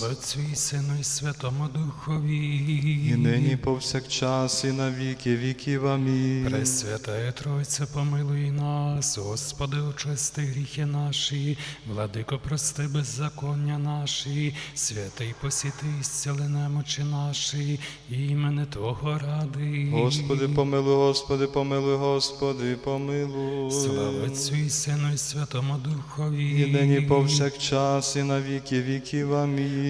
Слава Отцю і Сину і Святому Духові. і нині повсякчас, і на віки віків. Амінь. Пресвятая Тройця, помилуй нас, Господи, очисти гріхи наші, владико, прости беззаконня наші, святий посіти, зціли немочі наші, імени Твого ради. Господи, помилуй, Господи, помилуй, Господи, помилуй. Слава Отцю і Сину і Святому Духові. І нині повсякчас, і на віки віків. Амінь.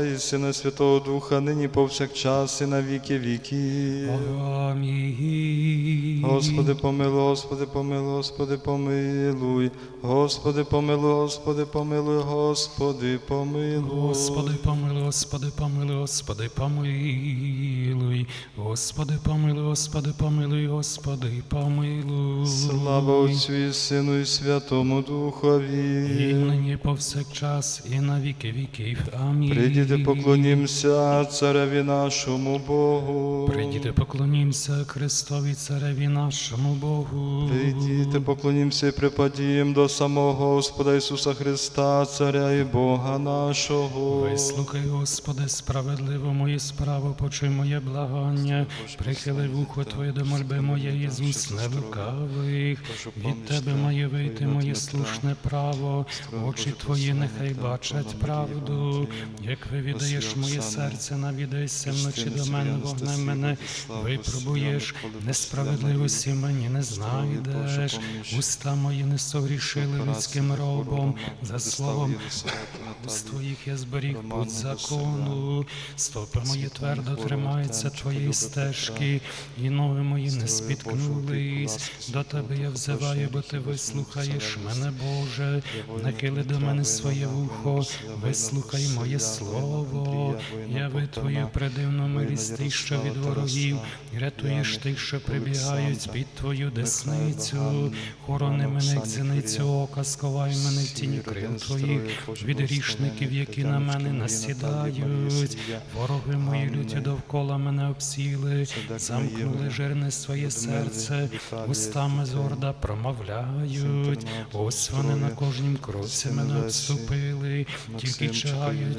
і Сина Святого Духа, нині повсякчас, і на віки віків. Амінь. Господи, помилуй, Господи, помилуй, Господи, помилуй. Господи, помилуй, Господи, помилуй, Господи, помилуй. Господи, помилуй, Господи, помилуй, Господи, помилуй. Господи, помилуй, Господи, помилуй, Господи, помилуй. Слава Отцю і Сину і Святому Духові. Нині повсякчас, і на віки віків. Амінь. Прийдіте, поклонімся цареві нашому Богу. Прийдіте, поклонімся Христові Цареві нашому Богу. Прийдіте, поклонімся і припадіємо до самого Господа Ісуса Христа, Царя і Бога нашого. Вислухай, Господи, справедливо мої справи, почуй моє благання, прихили вухо Твоє до мольби моєї з уст нелукавих. Від Тебе має вийти моє слушне право, очі Твої нехай бачать правду. Як вивідаєш моє серце, навідайся вночі до мене, вогнем мене випробуєш, несправедливості мені не знайдеш. Уста мої не согрішили людським робом, за словом з твоїх я зберіг путь закону, стопи мої твердо тримаються твоєї стежки, і ноги мої не спіткнулись. До тебе я взиваю, бо ти вислухаєш мене, Боже, нахили до мене своє вухо, вислухай моє слово. Яви твою придивну милість ти, що від ворогів, рятуєш тих, що прибігають під твою десницю. Хорони мене, як зіницю ока, сховай мене в тіні крил твоїх, від грішників, які на мене насідають. Вороги мої люті довкола мене обсіли, замкнули жирне своє серце, устами зорда промовляють. Ось вони на кожнім кроці мене обступили, тільки чають,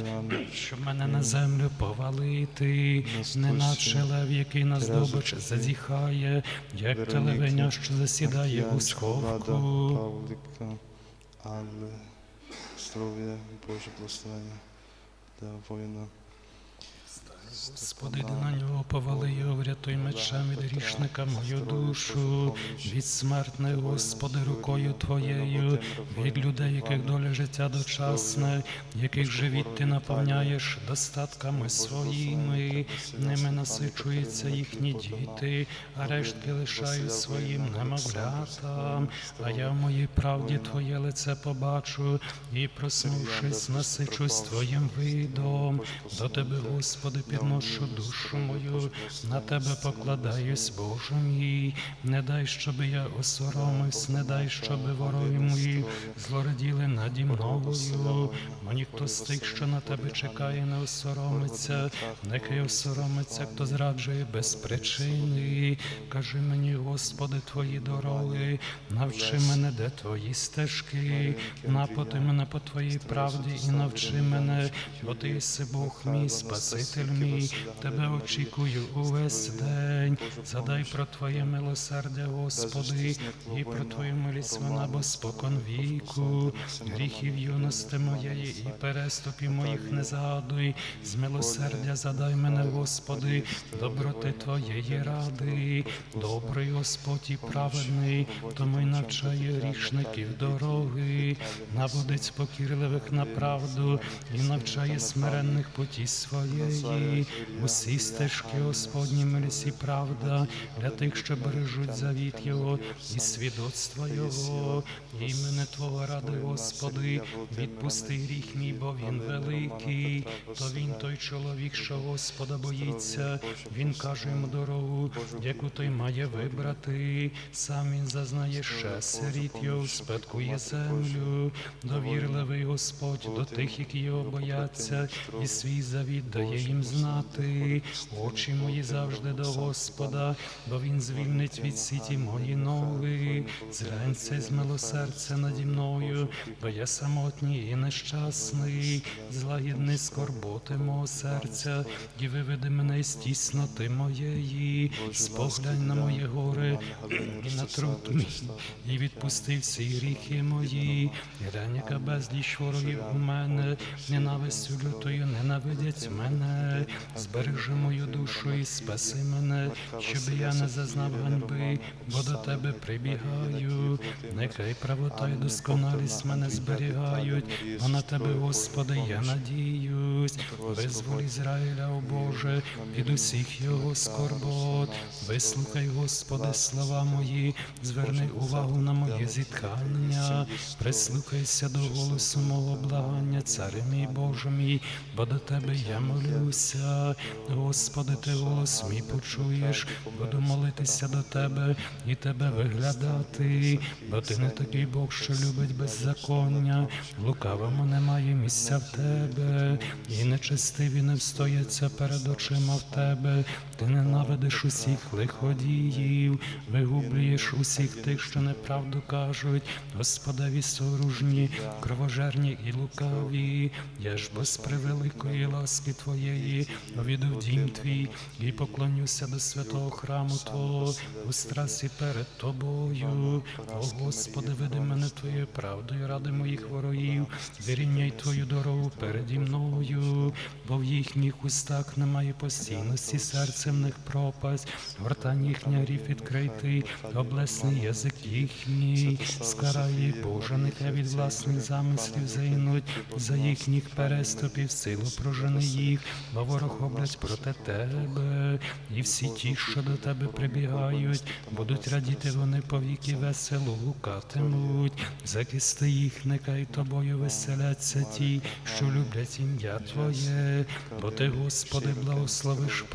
щоб мене на землю повалити, неначе лев, який на здобич зазіхає, як телевеня, що засідає у сховку. Але здоров'я, Боже благословення да воїна. Господи, на нього повали його, врятуй мечем від грішника мою душу, від смертних, Господи, рукою Твоєю, від людей, яких доля життя дочасне, яких живіт Ти наповняєш достатками своїми, ними насичуються їхні діти, а рештки лишають своїм немовлятам. А я в моїй правді Твоє лице побачу і, проснувшись, насичусь Твоїм видом. До Тебе, Господи, підношу душу мою, на Тебе покладаюсь, Боже мій. Не дай, щоб я осоромився, не дай, щоб вороги мої злораділи наді мною. Мені хто з тих, що на тебе чекає, не осоромиться, нехай осоромиться, хто зраджує без причини. Кажи мені, Господи, Твої дороги, навчи мене, де Твої стежки, напоти мене по Твоїй правді і навчи мене, бо Ти єси Бог мій, Спаситель мій, Тебе очікую увесь день. Задай про Твоє милосердя, Господи, і про Твою милість вона, бо спокон віку, гріхів юності моєї і переступів моїх не згадуй. З милосердя задай мене, Господи, доброти Твоєї ради, добрий Господь і праведний, тому й навчає грішників дороги, наводить покірливих на правду і навчає смиренних путі своєї. Усі стежки Господні, милість і правда для тих, що бережуть завіт Його і свідоцтва Його, імене Твого ради, Господи, відпусти гріх мій, бо він великий, то він той чоловік, що Господа боїться, він каже йому дорогу, яку той має вибрати. Сам він зазнає сиріт його, спадкує землю. Довірливий Господь до тих, які його бояться, і свій завіт дає їм знати. Очі мої завжди до Господа, бо він звільнить від сіті мої ноги. Зглянься з милосердя наді мною, бо я самотній і нещасний, злагідний скорботи мого серця, і виведи мене з тісноти моєї, споглянь на моє горе і на труд мій, і відпусти всі гріхи мої, глянь, яка безліч ворогів у мене, ненавистю лютою ненавидять мене, збережи мою душу і спаси мене, щоб я не зазнав ганьби, бо до тебе прибігаю, нехай правота і досконалість мене зберігають, бо на тебе, Господи, я надіюсь, визволь Ізраїля, о Боже, від усіх його скорбот, вислухай, Господи, слова мої, зверни увагу на моє зітхання, прислухайся до голосу мого благання, царе мій Боже мій, бо до тебе я молюся, Господи, ти голос мій почуєш, буду молитися до тебе і тебе виглядати, бо ти не такий Бог, що любить беззаконня, лукавому немає місця в тебе, і нечестиві не встояться перед очима в тебе, ти ненавидиш усіх лиходіїв, вигублюєш усіх тих, що неправду кажуть, Господеві соружні, кровожерні і лукаві, я ж без превеликої ласки Твоєї увійду в дім твій і поклонюся до святого храму Твого у страсі перед Тобою. О Господи, веди мене Твоєю правдою ради моїх ворогів, вирівняй Твою дорогу переді мною, бо в їхніх устах немає постійності, серце в них пропасть, гортань їхня рів відкритий, облесний язик їхній, скарай їх, Боже, нехай від власних замислів зайнуть, за їхніх переступів силу прожени їх, бо ворог облять проти тебе, і всі ті, що до тебе прибігають, будуть радіти вони повіки весело гукатимуть, захисти їх, нехай тобою веселяться ті, що люблять ім'я Твоє, бо ти, Господи, благословиш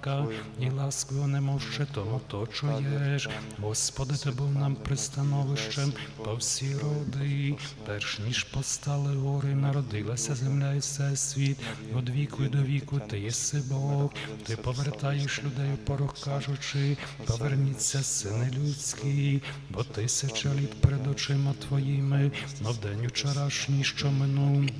праведника і ласку немов щитом оточуєш. Господи, ти був нам пристановищем по всі роди, перш ніж постали гори, народилася земля і всесвіт, від віку й до віку ти єси Бог, ти повертаєш людей у порох, кажучи, поверніться, сини людські, бо тисяча літ перед очима твоїми, мов день вчорашній, що минув.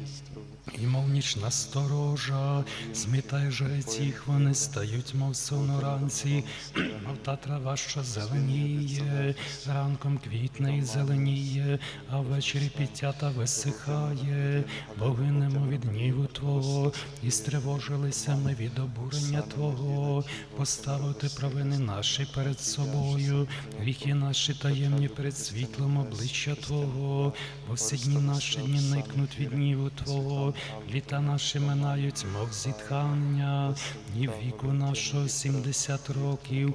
І мов нічна сторожа, змітай жрець їх, вони стають, мов сон уранці, мов та трава, що зеленіє, ранком квітне і зеленіє, а ввечері підтята висихає, бо гинемо від гніву Твого, і стривожилися ми від обурення Твого, поставити провини наші перед собою, гріхи наші таємні перед світлом обличчя Твого, бо всі дні наші дні никнуть від гніву Твого, літа наші минають, мов зітхання, ні віку нашого сімдесят років,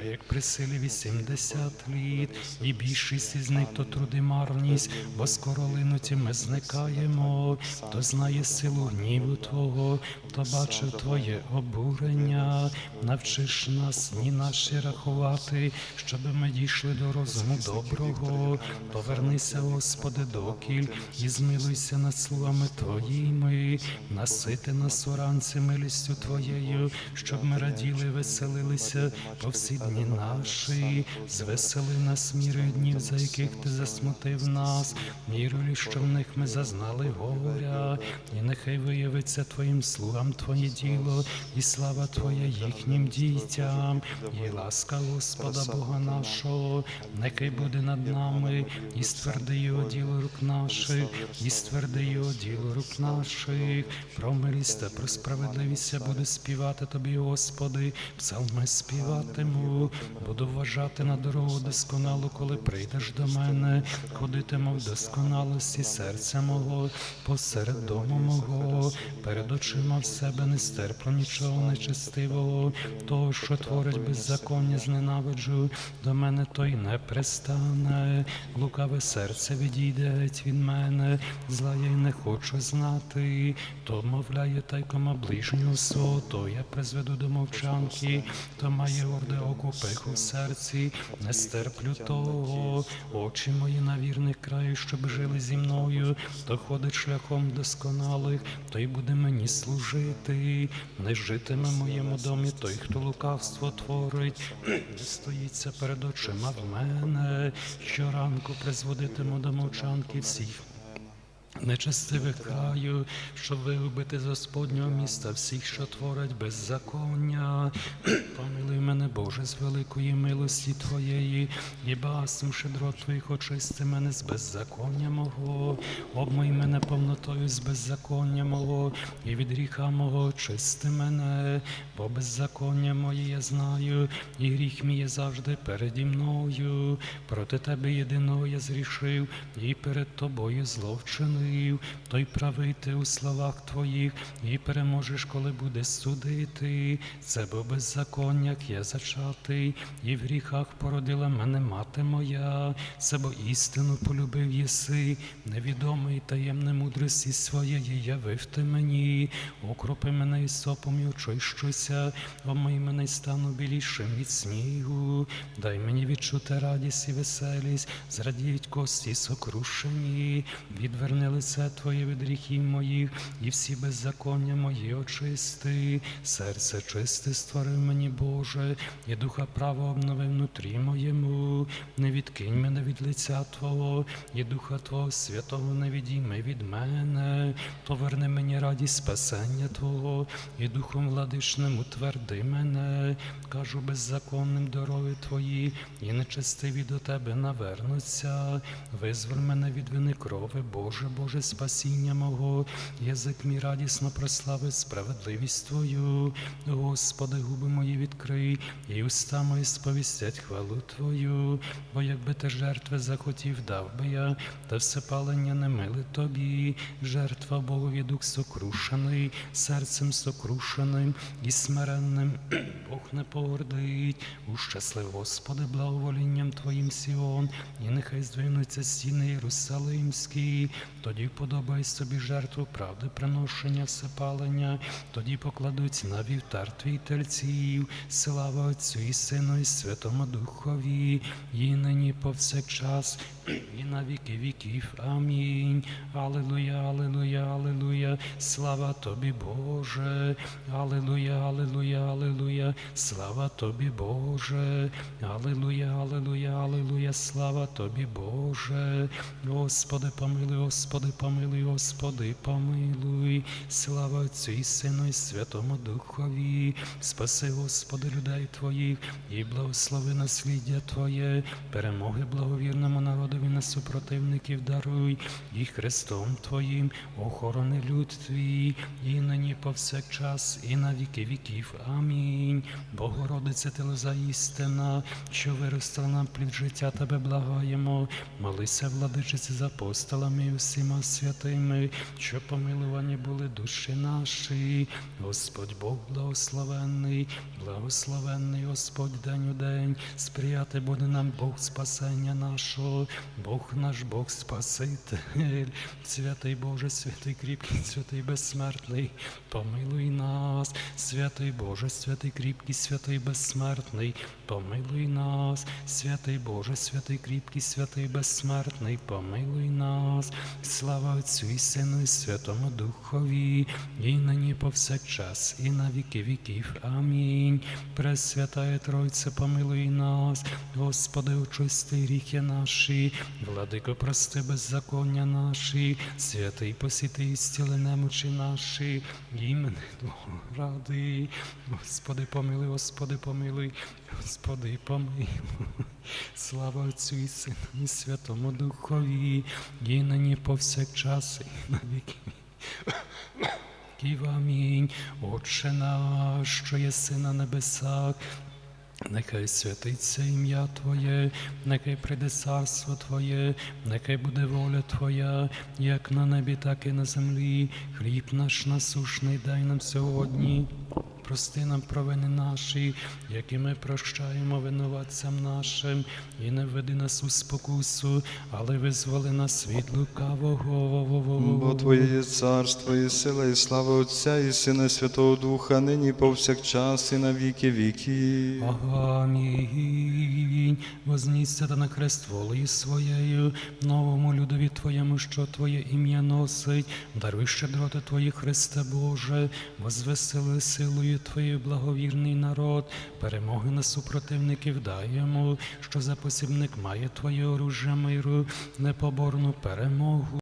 а як при силі вісімдесят літ, і більшість із них то труди марність, бо скоро линуті ми зникаємо, хто знає силу гніву Твого, хто бачив Твоє обурення, навчиш нас ні наші рахувати, щоби ми дійшли до розуму доброго. Повернися, Господи, докіль, і змилуйся над словами Твоїми, насити нас уранці милістю Твоєю, щоб ми раділи, веселилися по всі дні наші, звесели нас мірою днів, за яких ти засмутив нас, мірою, що в них ми зазнали горя, і нехай виявиться Твоїм слугам Твоє діло, і слава Твоя їхнім дітям, і ласка Господа Бога нашого, нехай буде над нами, і стверди його діло рук наших, і стверди його діло рук уст наших, про та про справедливість я буду співати тобі, Господи, псалми співатиму, буду вважати на дорогу досконалу, коли прийдеш до мене, ходитиму в досконалості серця мого, посеред дому мого, перед очима в себе не стерпло нічого нечестивого, того, що творить беззаконня, зненавиджу, до мене той не пристане, лукаве серце відійде від мене, зла я й не хочу знати, то мовляє тайкома ближнього свого, то я призведу до мовчанки, то має горде око пиху в серці, не стерплю того, очі мої на вірних краю, щоб жили зі мною, то ходить шляхом досконалих, той буде мені служити, не житиме в моєму домі той, хто лукавство творить, стоїться перед очима в мене, щоранку призводитиму до мовчанки всіх. Нечестивих краю, щоб вигубити з Господнього міста всіх, що творять беззаконня. Помилуй мене, Боже, з великої милості Твоєї, і багатством щедрот Твоїх очисти мене з беззаконня мого, обмий мене повнотою з беззаконня мого, і від гріха мого очисти мене, бо беззаконня моє я знаю, і гріх мій є завжди переді мною. Проти Тебе єдиного я зрішив, і перед Тобою зловчинив. Той правий ти у словах Твоїх, і переможеш, коли будеш судити. Це бо беззаконняк я зачатий, і в гріхах породила мене мати моя. Це бо істину полюбив єси, невідомий таємне мудрості своєї явив ти мені. Окропи мене із сопом і очищуся, омий мене й стану білішим від снігу. Дай мені відчути радість і веселість, зрадіють кості сокрушені, відверни лице Твоє від гріхів моїх, і всі беззаконня мої очисти. Серце чисте створив мені, Боже, і духа право обнови внутрі моєму. Не відкинь мене від лиця Твого, і духа Твого святого не відійми від мене. Поверни мені радість спасення Твого, і духом владичним утверди мене. Кажу беззаконним дороги Твої, і нечестиві до Тебе навернуться. Визволь мене від вини крови, Боже, Боже, спасіння мого, язик мій радісно прославить справедливість Твою. Господи, губи мої відкрий, і уста мої сповістять хвалу Твою. Бо якби ти жертви захотів, дав би я, та все палення не миле тобі. Жертва Богові дух сокрушений, серцем сокрушеним і смиренним. Бог не погордить. Ущаслив, Господи, благоволінням Твоїм Сіон, і нехай здвинуться стіни Єрусалимські. Тоді подобай собі жертву правди, приношення всепалення, тоді покладуть на вівтар твій тельців, слава Отцю і Сину, і Святому Духові, і нині повсякчас, і на віки віків. Амінь. Аллилуйя, аллилуйя, аллилуйя, слава тобі, Боже. Аллилуйя, аллилуйя, аллилуйя, слава тобі, Боже. Аллилуйя, аллилуйя, аллилуйя, слава тобі, Боже. Господи, помилуй, Господи, помилуй, Господи, помилуй. Слава Отцю і Сину, і Святому Духові. Спаси, Господи, людей Твоїх, і благослови насліддя Твоє, перемоги благовірному народові на супротивників даруй, і Христом Твоїм охорони люд Твій, і нині повсякчас, і на віки віків. Амінь. Богородице, ти лоза істина, що виростила нам плід життя, тебе благаємо. Молися, владичиці, з апостолами і всіма святими, що помилувані були душі наші. Господь Бог благословенний, благословенний Господь день у день, сприяти буде нам Бог спасення нашого, Бог наш Бог Спаситель, святий Боже, святий кріпкий, святий безсмертний, помилуй нас, святий Боже, святий кріпкий, святий безсмертний, помилуй нас, святий Боже, святий кріпкий, святий безсмертний, помилуй нас, слава Отцю і Сину, і Святому Духові, і нині повсякчас, і на віки віків. Амінь. Пресвятая Тройце, помилуй нас, Господи, очисти гріхи наші, владико, прости беззаконня наші, святий посіти і зціли немочі наші, імени Твого ради. Господи, помилуй, Господи, помилуй, Господи, помилуй. Слава Отцю і Сину, і Святому Духові, і нині повсякчас, і на віки. Амінь. Отче наш, що єси на небесах, Нехай святиться ім'я Твоє, нехай прийде царство Твоє, нехай буде воля Твоя, як на небі, так і на землі. Хліб наш насушний дай нам сьогодні. Прости нам провини наші, які ми прощаємо винуватцям нашим, і не введи нас у спокусу, але визволи нас від лукавого. Бо Твоє є царство, і сила, і слава Отця, і Сина, і Святого Духа, нині повсякчас, і на віки віки. Амінь. Вознісся та на хрест волею своєю, новому людові Твоєму, що Твоє ім'я носить, даруй щедроти Твої, Христе Боже, возвесели силою Твоєю благовірний народ, перемоги на супротивників даємо, що за посібник має Твоє оружжя миру, непоборну перемогу.